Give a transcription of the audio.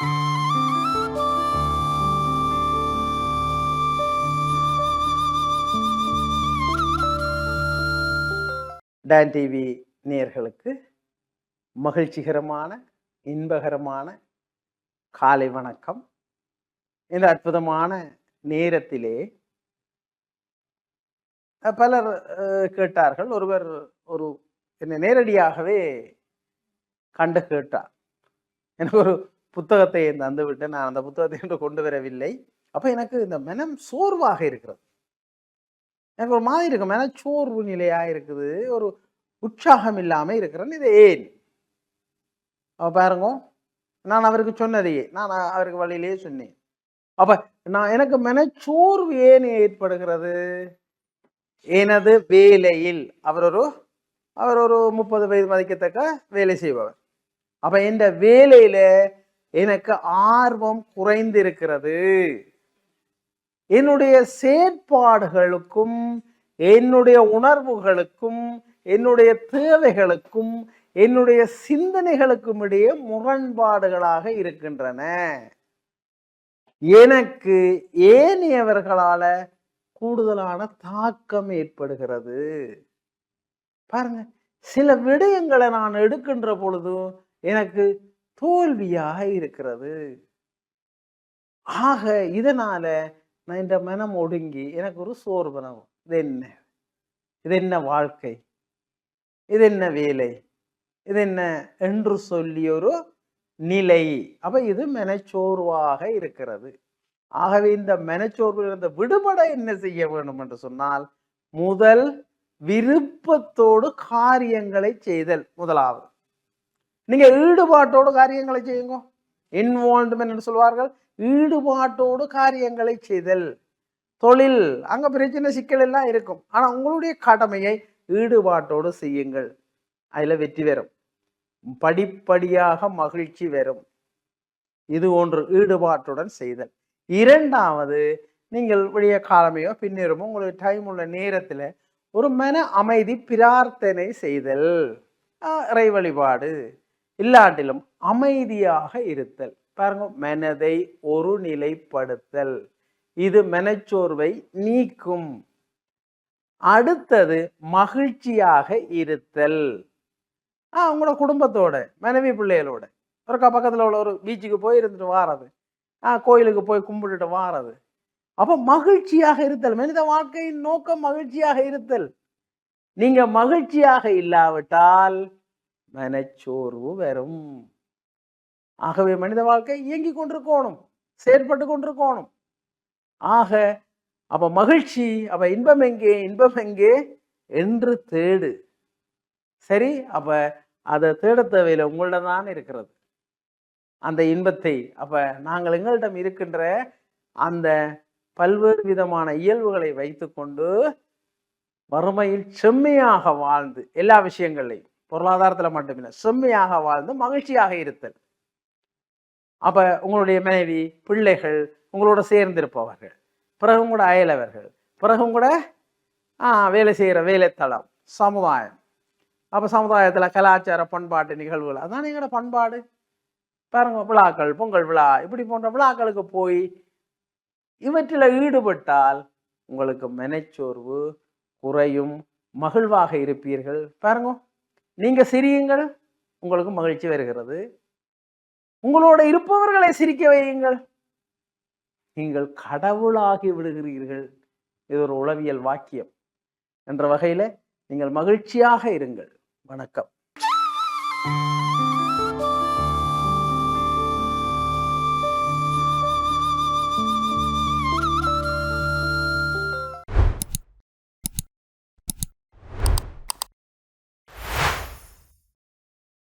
Don TV நேயர்களுக்கு மகிழ்ச்சிகரமான இன்பகரமான காலை வணக்கம். இந்த அற்புதமான நேரத்திலே பலர் கேட்டார்கள். ஒருவர் ஒரு என்னை நேரடியாகவே கண்டு கேட்டார். எனக்கு ஒரு புத்தகத்தை தந்து விட்டு நான் அந்த புத்தகத்தை என்று கொண்டு வரவில்லை. அப்போ எனக்கு இந்த மனம் சோர்வாக இருக்கிறது. எனக்கு ஒரு மாதிரி இருக்கு. மனச்சோர்வு நிலையாக இருக்குது. ஒரு உற்சாகம் இல்லாமல் இருக்கிறேன். இது ஏன்? அப்போ பாருங்க. நான் அவருக்கு சொன்னதையே. நான் அவருக்கு வழியிலேயே சொன்னேன். அப்போ நான் எனக்கு மனச்சோர்வு ஏன் ஏற்படுகிறது? எனது வேலையில் அவர் ஒரு அவர் ஒரு முப்பது வயது மதிக்கத்தக்க வேலை செய்பவர். அப்போ இந்த வேலையில் எனக்கு ஆர்வம் குறைந்திருக்கிறது. என்னுடைய செயற்பாடுகளுக்கும் என்னுடைய உணர்வுகளுக்கும் என்னுடைய தேவைகளுக்கும் என்னுடைய சிந்தனைகளுக்கும் இடையே முரண்பாடுகளாக இருக்கின்றன. எனக்கு ஏனையவர்களால கூடுதலான தாக்கம் ஏற்படுகிறது. பாருங்க சில விடயங்களை நான் எடுக்கின்ற பொழுதும் எனக்கு தோல்வியாக இருக்கிறது. ஆக இதனால நான் இந்த மனம் ஒடுங்கி எனக்கு ஒரு சோர்வனம் இது என்ன? இது என்ன வாழ்க்கை? இது என்ன வேலை? இது என்ன என்று சொல்லி ஒரு நிலை. அப்ப இது மனச்சோர்வாக இருக்கிறது. ஆகவே இந்த மனச்சோர்விலிருந்து விடுபட என்ன செய்ய வேண்டும் என்று சொன்னால் முதல் விருப்பத்தோடு காரியங்களை செய்தல் முதலாவது. நீங்கள் ஈடுபாட்டோடு காரியங்களை செய்யுங்க. இன்வால்வ்மெண்ட் என்று சொல்வார்கள். ஈடுபாட்டோடு காரியங்களை செய்தல். தொழில் அங்கே பிரச்சனை சிக்கல் எல்லாம் இருக்கும். ஆனால் உங்களுடைய கடமையை ஈடுபாட்டோடு செய்யுங்கள். அதில் வெற்றி பெறும். படிப்படியாக மகிழ்ச்சி வரும் இது ஒன்று ஈடுபாட்டுடன் செய்தல். இரண்டாவது நீங்கள் விடிய காலமையோ பின்னேறமோ உங்களுக்கு டைம் உள்ள நேரத்தில் ஒரு மன அமைதி பிரார்த்தனை செய்தல். இறை வழிபாடு. இல்லாட்டிலும் அமைதியாக இருத்தல். பாருங்க மனதை ஒரு நிலைப்படுத்தல். இது மனச்சோர்வை நீக்கும். அடுத்தது மகிழ்ச்சியாக இருத்தல். ஆ உங்களோட குடும்பத்தோட மனைவி பிள்ளைகளோட. ஒருக்கா பக்கத்தில் உள்ள ஒரு பீச்சுக்கு போய் இருந்துட்டு வாரது. ஆ கோயிலுக்கு போய் கும்பிட்டுட்டு வாரது. அப்போ மகிழ்ச்சியாக இருத்தல். மனித வாழ்க்கையின் நோக்கம் மகிழ்ச்சியாக இருத்தல். நீங்க மகிழ்ச்சியாக இல்லாவிட்டால் மனச்சோர்வு வரும் ஆகவே மனித வாழ்க்கை இயங்கி கொண்டிருக்கணும் செயற்பட்டு கொண்டிருக்கணும். ஆக அப்ப மகிழ்ச்சி அப்ப இன்பம் எங்கே இன்பம் எங்கே என்று தேடு. சரி அப்ப அதை தேட தேவையில் உங்கள்ட தான் இருக்கிறது. அந்த இன்பத்தை அப்ப நாங்கள் எங்கள்டம் இருக்கின்ற அந்த பல்வேறு விதமான இயல்புகளை வைத்துக்கொண்டு வறுமையில் செம்மையாக வாழ்ந்து எல்லா விஷயங்களையும் பொருளாதாரத்தில் மட்டுமில்லை செம்மையாக வாழ்ந்து மகிழ்ச்சியாக இருத்தல். அப்போ உங்களுடைய மனைவி பிள்ளைகள் உங்களோட சேர்ந்திருப்பவர்கள் பிறகும் கூட அயலவர்கள் பிறகும் கூட வேலை செய்கிற வேலைத்தளம் சமுதாயம். அப்போ சமுதாயத்தில் கலாச்சார பண்பாட்டு நிகழ்வுகள் அதான் எங்களோட பண்பாடு. பாருங்க விழாக்கள் பொங்கல் விழா இப்படி போன்ற விழாக்களுக்கு போய் இவற்றில் ஈடுபட்டால் உங்களுக்கு மெனைச்சோர்வு குறையும் மகிழ்வாக இருப்பீர்கள். பாருங்க. நீங்க சிரியுங்கள் உங்களுக்கு மகிழ்ச்சி வருகிறது. உங்களோட இருப்பவர்களை சிரிக்க வையுங்கள். நீங்கள் கடவுளாகி விடுகிறீர்கள். இது ஒரு உளவியல் வாக்கியம். என்ற வகையில நீங்கள் மகிழ்ச்சியாக இருங்கள். வணக்கம்.